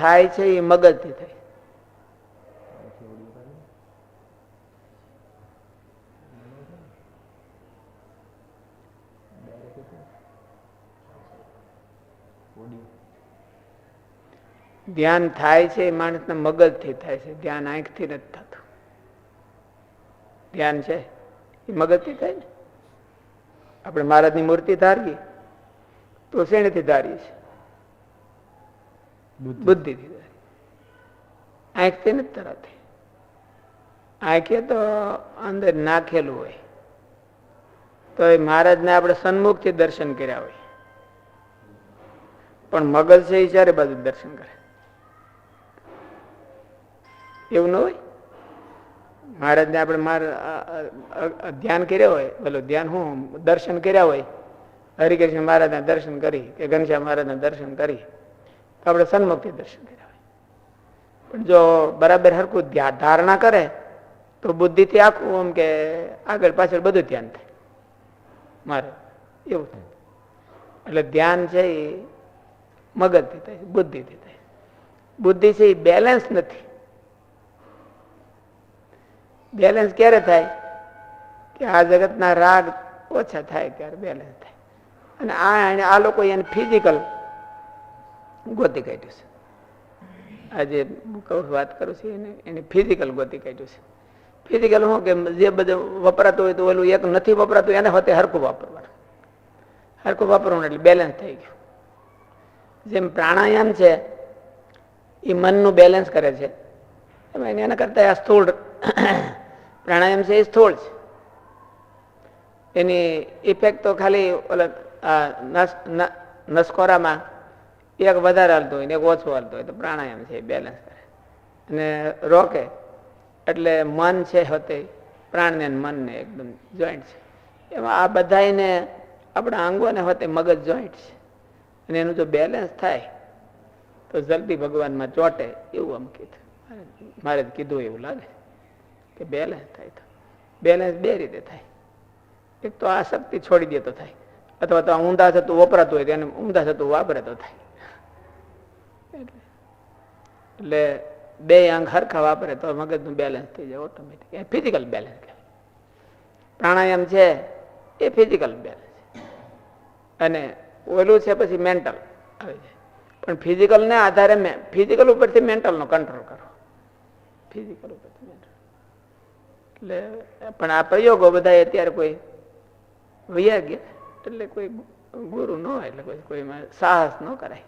થાય છે, એ મગજથી થાય. ધ્યાન થાય છે, એ માણસના મગજથી થાય છે. ધ્યાન આંખથી નથી થતું. ધ્યાન છે, એ મગજથી થાય ને? આપણે મહારાજની મૂર્તિ ધારીએ. તો શેનેથી ધારીએ છીએ? બુદ્ધિથી. આંખથી નથી તરત. આંખે તો અંદર નાખેલું હોય. તો એ મહારાજને આપણે સન્મુખથી દર્શન કર્યા હોય. પણ મગજ છે એ ચારે બાજુ દર્શન કરે. એવું ન હોય? મહારાજને આપણે માર ધ્યાન કર્યા હોય. પેલું ધ્યાન હું? દર્શન કર્યા હોય. હરિકૃષ્ણ મહારાજના દર્શન કરી કે ઘનશ્યામ મહારાજના દર્શન કરી. તો આપણે સન્મુક્તિ દર્શન કર્યા હોય. પણ જો બરાબર હરકું ધ્યાન ધારણા કરે, તો બુદ્ધિથી આખું આમ કે આગળ પાછળ બધું ધ્યાન થાય. મારે એવું થાય. એટલે ધ્યાન છે એ મગજથી થાય, બુદ્ધિથી થાય. બુદ્ધિ છે એ બેલેન્સ નથી. બેલેન્સ ક્યારે થાય? કે આ જગતના રાગ ઓછા થાય, ત્યારે બેલેન્સ થાય. અને આ આ લોકો એને ફિઝિકલ ગોતી કાઢ્યું છે. આજે હું વાત કરું છું, એને એને ફિઝિકલ ગોતી કાઢ્યું છે. ફિઝિકલ શું કે જે બધું વપરાતું હોય તો ઓલું એક નથી વપરાતું, એને હોતે હરખું વાપરવાનું. હરખું વાપરવાનું એટલે બેલેન્સ થઈ ગયું. જેમ પ્રાણાયામ છે એ મનનું બેલેન્સ કરે છે. એમાં એના કરતાં આ સ્થૂળ પ્રાણાયામ છે, એ સ્થૂળ છે. એની ઇફેક્ટ તો ખાલી ઓલા નસ નસકોરામાં એક વધારે હાલતું હોય ને એક ઓછું હાલતું હોય તો પ્રાણાયામ છે બેલેન્સ કરે. અને રોકે એટલે મન છે હોતે પ્રાણને મનને એકદમ જોઈન્ટ છે. એમાં આ બધાને આપણા અંગોને હોતે મગજ જોઈન્ટ છે. અને એનું જો બેલેન્સ થાય તો જલ્દી ભગવાનમાં ચોટે એવું આમ કીધું. મારે કીધું એવું લાગે કે બેલેન્સ થાય તો. બેલેન્સ બે રીતે થાય. એક તો આ શક્તિ છોડી દે તો થાય. અથવા તો ઊંધા થતું વપરાતું હોય તેને ઊંધા થતું વાપરે તો થાય. એટલે બે અંગ હરખા વાપરે તો મગજનું બેલેન્સ થઈ જાય ઓટોમેટિક એ ફિઝિકલ બેલેન્સ કહેવાય. પ્રાણાયામ છે, એ ફિઝિકલ બેલેન્સ અને ઓલું છે પછી મેન્ટલ આવે છે. પણ ફિઝિકલને આધારે મેં ફિઝિકલ ઉપરથી મેન્ટલનો કંટ્રોલ કરો. ફિઝિકલ ઉપરથી મેન્ટલ એટલે, પણ આ પ્રયોગો બધા અત્યારે કોઈ વૈયા એટલે કોઈ ગુરુ ન હોય, એટલે કોઈ કોઈમાં સાહસ ન કરાય.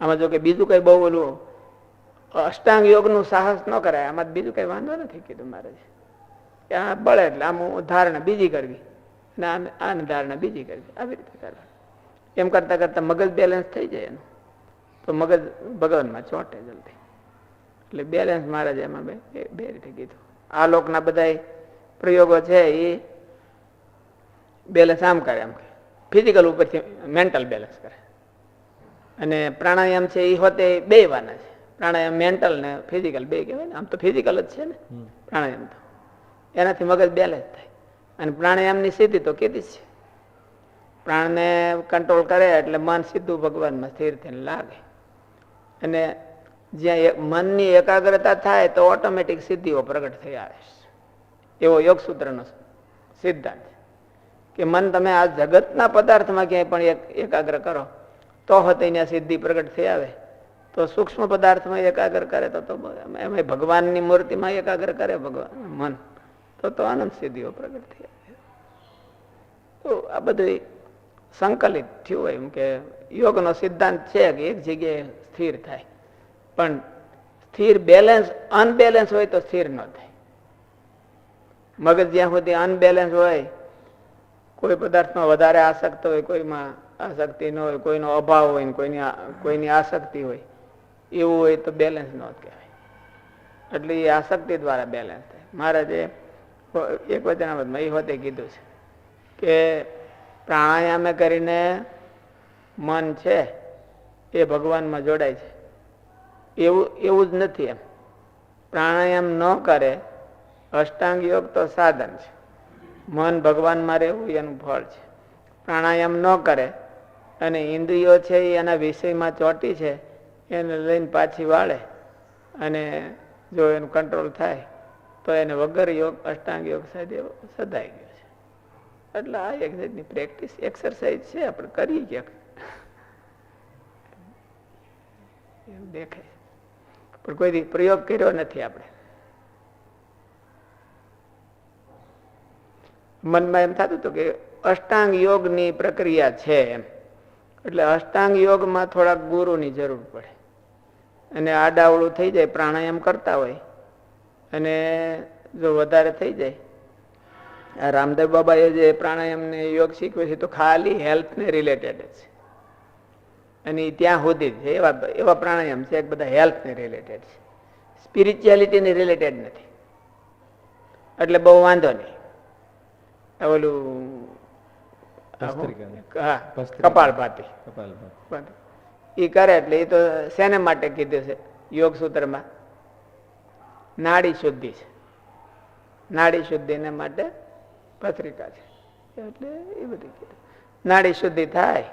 આમાં જો કે બીજું કઈ બહુ ઓલું અષ્ટાંગ યોગનું સાહસ ન કરાય, આમાં બીજું કઈ વાંધો નથી કીધું મારે કે આ બળે એટલે આમ ધારણા બીજી કરવી અને આને ધારણા બીજી કરવી, આવી રીતે કરવા એમ કરતા કરતા મગજ બેલેન્સ થઈ જાય એનું. તો મગજ ભગવાનમાં ચોંટે જલ્દી. એટલે બેલેન્સ મહારાજ એમાં બે બે રીતે કીધું. આ લોકના બધા પ્રયોગો છે એ બેલેન્સ આમ કરે, આમ ફિઝિકલ ઉપરથી મેન્ટલ બેલેન્સ કરે. અને પ્રાણાયામ છે એ હોતે બે વાના છે. પ્રાણાયામ મેન્ટલ ને ફિઝિકલ બે કહેવાય ને. આમ તો ફિઝિકલ જ છે ને પ્રાણાયામ તો. એનાથી મગજ બેલેન્સ થાય. અને પ્રાણાયામની સ્થિતિ તો કીધી જ છે. પ્રાણને કંટ્રોલ કરે એટલે મન સીધું ભગવાનમાં સ્થિર થઈને લાગે. અને જ્યાં મનની એકાગ્રતા થાય તો ઓટોમેટિક સિદ્ધિઓ પ્રગટ થઈ આવે એવો યોગસૂત્રનો સિદ્ધાંત કે મન તમે આ જગતના પદાર્થમાં ક્યાંય પણ એકાગ્ર કરો. તો ત્યાં સિદ્ધિ પ્રગટ થઈ આવે. તો સૂક્ષ્મ પદાર્થમાં એકાગ્ર કરે તો એમાં ભગવાનની મૂર્તિમાં એકાગ્ર કરે ભગવાન, મન. તો તો આનંદ સિદ્ધિઓ પ્રગટ થઈ આવે. તો આ બધું સંકલિત થયું એમ કે યોગનો સિદ્ધાંત છે કે એક જગ્યાએ સ્થિર થાય. પણ સ્થિર બેલેન્સ અનબેલેન્સ હોય તો સ્થિર ન થાય. મગજ જ્યાં સુધી અનબેલેન્સ હોય, કોઈ પદાર્થમાં વધારે આસક્ત હોય, કોઈમાં આસક્તિ ન હોય, કોઈનો અભાવ હોય ને કોઈની કોઈની આસક્તિ હોય, એવું હોય તો બેલેન્સ ન કહેવાય. એટલે એ આસક્તિ દ્વારા બેલેન્સ થાય. મહારાજે એક વચનામતમાં એ હોતે કીધું છે કે પ્રાણાયામે કરીને મન છે, એ ભગવાનમાં જોડાય છે. એવું એવું જ નથી એમ. પ્રાણાયામ ન કરે, અષ્ટાંગ યોગ તો સાધન છે. મન ભગવાનમાં રહેવું એનું ફળ છે. પ્રાણાયામ ન કરે અને ઇન્દ્રિયો છે એ એના વિષયમાં ચોટી છે, એને લઈને પાછી વાળે. અને જો એનું કંટ્રોલ થાય, તો એને વગર યોગ, અષ્ટાંગ યોગ સાથે સદાઈ ગયો છે. એટલે આ એક જાતની પ્રેક્ટિસ એક્સરસાઇઝ છે, આપણે કરીએ ક્યાંક. એવું દેખાય. પણ કોઈ પ્રયોગ કર્યો નથી આપણે. મનમાં એમ થતું હતું કે અષ્ટાંગ યોગની પ્રક્રિયા છે એમ. એટલે અષ્ટાંગ યોગમાં થોડાક ગુરુની જરૂર પડે. અને આડાવડું થઈ જાય, પ્રાણાયામ કરતા હોય. અને જો વધારે થઈ જાય, આ રામદેવ બાબાએ જે પ્રાણાયામને યોગ શીખવ્યો છે તો ખાલી હેલ્થને રિલેટેડ છે. અને ત્યાં સુધી છે, એવા એવા પ્રાણાયામ છે, એક બધા હેલ્થને રિલેટેડ છે. સ્પિરિચ્યુઆલિટીને રિલેટેડ નથી. એટલે બહુ વાંધો નહીં. ઓલું એ કરે એટલે એ તો શેને માટે કીધું છે? યોગ સૂત્રમાં. નાડી શુદ્ધિ છે. નાડી શુદ્ધિને માટે પત્રિકા છે. એટલે એ બધી કીધું. નાડી શુદ્ધિ થાય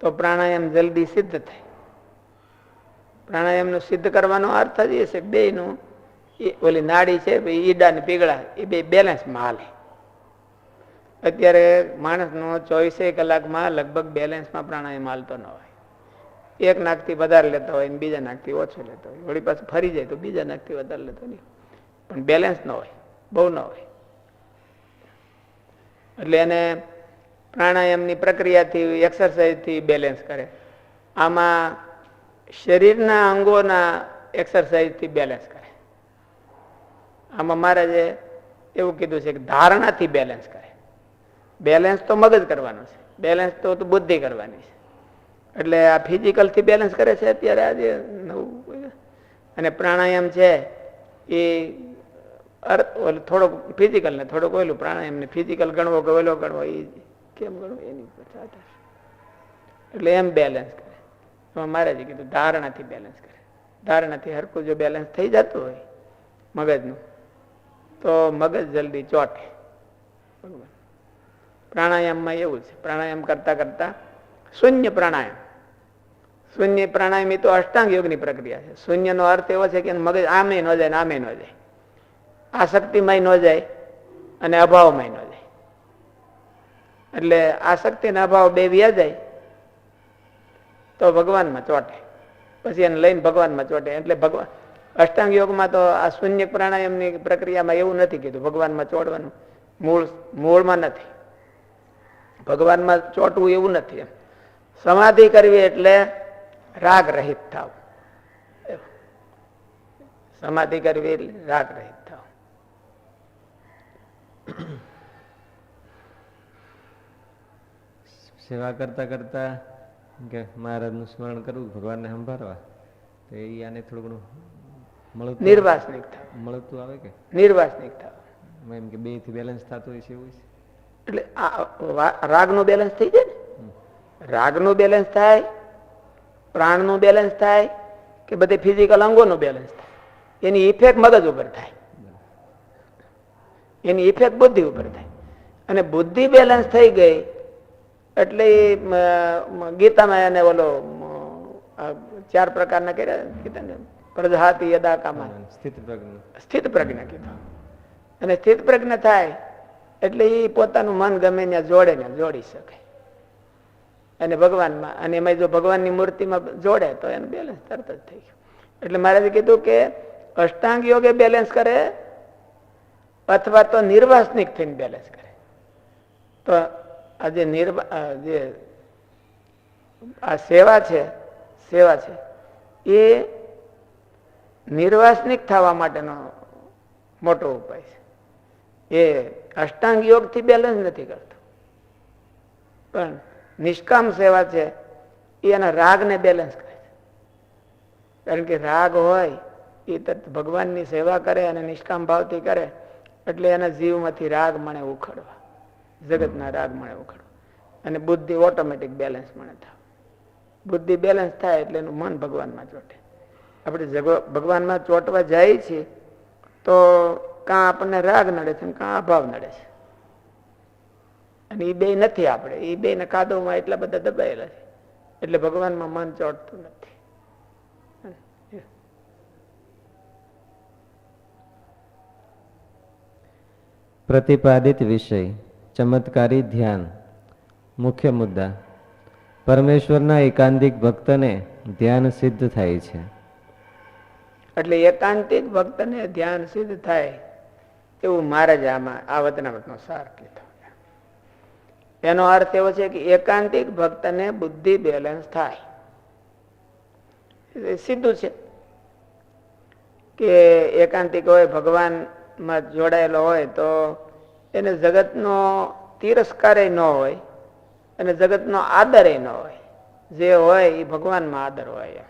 તો પ્રાણાયામ જલ્દી સિદ્ધ થાય. પ્રાણાયામનું સિદ્ધ કરવાનો અર્થ જ એ છે એ ઓલી નાડી છે ઈડા ને પીગળા એ બે બેલેન્સમાં હાલે. અત્યારે માણસનો ચોવીસે કલાકમાં લગભગ બેલેન્સમાં પ્રાણાયામ હાલતો ન હોય. એક નાકથી વધારે લેતો હોય ને બીજા નાકથી ઓછો લેતો હોય. વળી પાછું ફરી જાય તો બીજા નાકથી વધારે લેતો નહીં પણ બેલેન્સ ન હોય, બહુ ન હોય. એટલે એને પ્રાણાયામની પ્રક્રિયાથી, એક્સરસાઇઝથી બેલેન્સ કરે. આમાં શરીરના અંગોના એક્સરસાઇઝથી બેલેન્સ કરે. આમાં મહારાજે એવું કીધું છે કે ધારણાથી બેલેન્સ કરે. બેલેન્સ તો મગજ કરવાનું છે. બેલેન્સ તો બુદ્ધિ કરવાની છે. એટલે આ ફિઝિકલથી બેલેન્સ કરે છે અત્યારે આજે નવું. અને પ્રાણાયામ છે એ થોડોક ફિઝિકલ ને થોડોક ઓલું પ્રાણાયામને ફિઝિકલ ગણવો કે ઓયલો ગણવો, એ કેમ ગણવો? એની એટલે એમ બેલેન્સ કરે. મહારાજે કીધું ધારણાથી બેલેન્સ કરે. ધારણાથી હરકું જો બેલેન્સ થઈ જતું હોય મગજનું, તો મગજ જલ્દી ચોટે. બરોબર પ્રાણાયામમાં એવું છે. પ્રાણાયામ કરતા કરતા શૂન્ય પ્રાણાયામ. શૂન્ય પ્રાણાયામ એ તો અષ્ટાંગ યોગની પ્રક્રિયા છે. શૂન્યનો અર્થ એવો છે કે મગજ આમે ન જાય આમે ન જાય. આસક્તિમય ન જાય અને અભાવમય ન જાય. એટલે આસક્તિ અને અભાવ બે વ્યા જાય તો ભગવાનમાં ચોટે. પછી એને લઈને ભગવાનમાં ચોટે. એટલે ભગવાન અષ્ટાંગ યોગમાં તો આ શૂન્ય પ્રાણાયામની પ્રક્રિયામાં એવું નથી કીધું. ભગવાનમાં ચોડવાનું મૂળ, મૂળમાં નથી. ભગવાનમાં ચોટવું એવું નથી સમાધિ કરવી એટલે રાગ રહિત થાવ. સમાધિ કરવી એટલે રાગ રહિત થાવ. સેવા કરતા કરતા કે મહારાજનું સ્મરણ કરવું ભગવાનને સંભાળવા તો એ આને થોડું ઘણું મળતું નિર્વાસનિક થાવ. મળતું આવે કે? નિર્વાસનિક થાવ. એમ કે બેથી બેલેન્સ થતું હોય છે એવું છે? એટલે આ રાગનું બેલેન્સ થઈ જાય ને? રાગનું બેલેન્સ થાય પ્રાણનું બેલેન્સ થાય કે બધે ફિઝિકલ અંગોનું બેલેન્સ થાય? એની ઇફેક્ટ મગજ ઉપર થાય. એની ઇફેક્ટ બુદ્ધિ ઉપર થાય. અને બુદ્ધિ બેલેન્સ થઈ ગઈ એટલે ગીતામાં એને ઓલો ચાર પ્રકારના કર્યા ગીતાને? પ્રજાતિ યદા કામા સ્થિત પ્રજ્ઞ. સ્થિત પ્રજ્ઞા કીધું. અને સ્થિત પ્રજ્ઞા થાય એટલે એ પોતાનું મન ગમે ત્યાં જોડે ને જોડી શકે. અને ભગવાનમાં, અને એમાં જો ભગવાનની મૂર્તિમાં જોડે, તો એનું બેલેન્સ તરત જ થઈ ગયું. એટલે મહારાજે કીધું કે અષ્ટાંગ યોગે બેલેન્સ કરે અથવા તો નિર્વાસનિક થઈને બેલેન્સ કરે. તો આ જે નિર્વા જે, આ સેવા છે સેવા છે, એ નિર્વાસનિક થવા માટેનો મોટો ઉપાય છે. એ અષ્ટાંગ યોગથી બેલેન્સ નથી કરતો. પણ નિષ્કામ સેવા છે, એ એના રાગને બેલેન્સ કરે છે. કારણ કે રાગ હોય, એ ભગવાનની સેવા કરે અને નિષ્કામ ભાવથી કરે, એટલે એના જીવમાંથી રાગ મળે ઉખડવા, જગતના રાગ મળે ઉખડવા. અને બુદ્ધિ ઓટોમેટિક બેલેન્સ મળે થાય. બુદ્ધિ બેલેન્સ થાય એટલે એનું મન ભગવાનમાં ચોટે. આપણે ભગવાનમાં ચોંટવા જઈએ છીએ, તો કાં આપણને રાગ નડે છે કાં અભાવ નડે છે. અને એ બે નથી આપણે. એ બે ને કાદવમાં એટલા બધા દબાયેલા છે. એટલે ભગવાનમાં મન ચોટતું નથી. પ્રતિપાદિત વિષય ચમત્કારી ધ્યાન મુખ્ય મુદ્દા. પરમેશ્વરના એકાંતિક ભક્તને ધ્યાન સિદ્ધ થાય છે. એટલે એકાંતિક ભક્તને ધ્યાન સિદ્ધ થાય. એવું મહારાજ આમાં આ વતનાવટનો સાર કીધો. એનો અર્થ એવો છે કે એકાંતિક ભક્તને બુદ્ધિ બેલેન્સ થાય. સીધું છે કે એકાંતિક હોય, ભગવાનમાં જોડાયેલો હોય, તો એને જગતનો તિરસ્કાર ન હોય અને જગતનો આદર ન હોય. જે હોય એ ભગવાનમાં આદર હોય એમ.